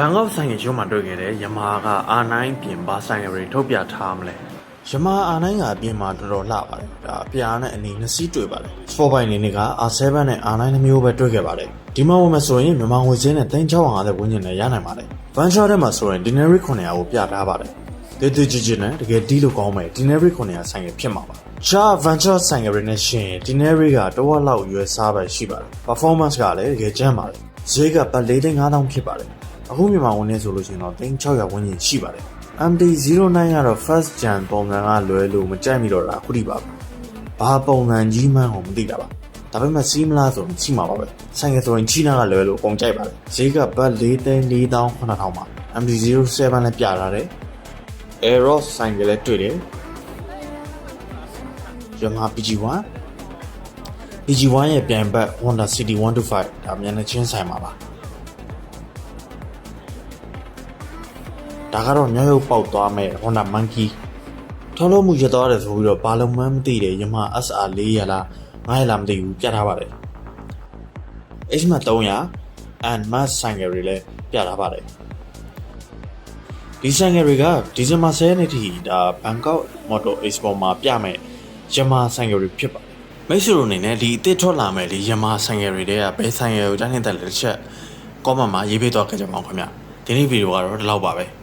ဘန်ကောက်ဆိုင်ငယ်ရုံးမှာတွေ့ခဲ့တဲ့ယမားကအာနိုင်ပြင်ဘာဆိုင်ငယ်တွေထုတ်ပြထားမလဲယမားအာနိုင်ကအပြင်မှာတော်တော်လှပါတယ်ဒါအပြာနဲ့အနီနှစ်စီးတွေ့ပါတယ်စပေါ်ပိုင်နေနေက R7 နဲ့ R9 နှမျိုးပဲတွေ့ခဲ့ပါတယ်ဒီမှာဝင်မဆိုရင်မြန်မာငွေစင်းနဲ့3650ဝန်းကျင်နဲ့ရနိုင်ပါတယ် Venture ထဲမှာဆိုရင် Dinary 900ကိုပြထားပါတယ်တေးသေးကြီးကြီးနဲ့တကယ်ဒီလိုကောင်းမယ် Dinary 900ဆိုင်ငယ်ဖြစ်မှာပါရှာ Venture ဆိုင်ငယ်တွေနဲ့ရှင် Dinary ကတဝက်လောက်ရွယ်စားပဲရှိပါတယ် performance ကလည်းတကယ်ကျန်းပါတယ်ဈေးကပတ်4,5000ဖြစ်ပါတယ် အခုမြန်မာဝန်နေဆိုလို့ရှိရင်တော့3600ဝန်းကျင်ရှိပါတယ် MD09 ကတော့ first gen ပုံစံကလွယ်လို့မကြိုက်မိတော့တာအခုထိပါပဲဘာပုံစံကြီးမှန်းကိုမသိတာပါဒါပေမဲ့စီးမလားဆိုရင်စီးမှာပါပဲဆိုင်ကယ်ဆိုရင်ချီနာကလွယ်လို့အကုန်ကြိုက်ပါတယ်ဈေးကဘတ်4,4000ပါ MD07 လည်းပြထားတယ် Aeros ဆိုင်ကလည်းတွေ့တယ် Yamaha PG1 PG1 ရဲ့ပြန်ဘက် Honda City 125ဒါမြန်နေချင်းဆိုင်မှာပါ ဒါကတော့ညရုပ်ပေါက်သွားမဲ့ Honda Monkey ထောက်လို့မှုရသွားတယ်ဆိုပြီးတော့ဘာလုံးမှန်းမသိတယ် Yamaha SR 400လား900လားမသိဘူးပြထားပါတယ် HM 300 and Max ဆိုင်ကယ်တွေလည်းပြထားပါတယ်ဒီဆိုင်ကယ်တွေကဒီဇင်ဘာ10ရက်နေ့ထိဒါဘန်ကောက်မော်တော်အေ့စ်ပေါ်မှာပြမဲ့ယမာဆိုင်ကယ်တွေဖြစ်ပါတယ်မိတ်ဆွေတို့အနေနဲ့ဒီအစ်စ်ထွက်လာမဲ့ဒီယမာဆိုင်ကယ်တွေတဲကဘယ်ဆိုင်ကယ်ကိုတိုင်းနေတဲ့လက်တစ်ချက်ကောမန့်မှာရေးပေးတော့ကြကြပါအောင်ခင်ဗျဒီနေ့ဗီဒီယိုကတော့ဒီလောက်ပါပဲ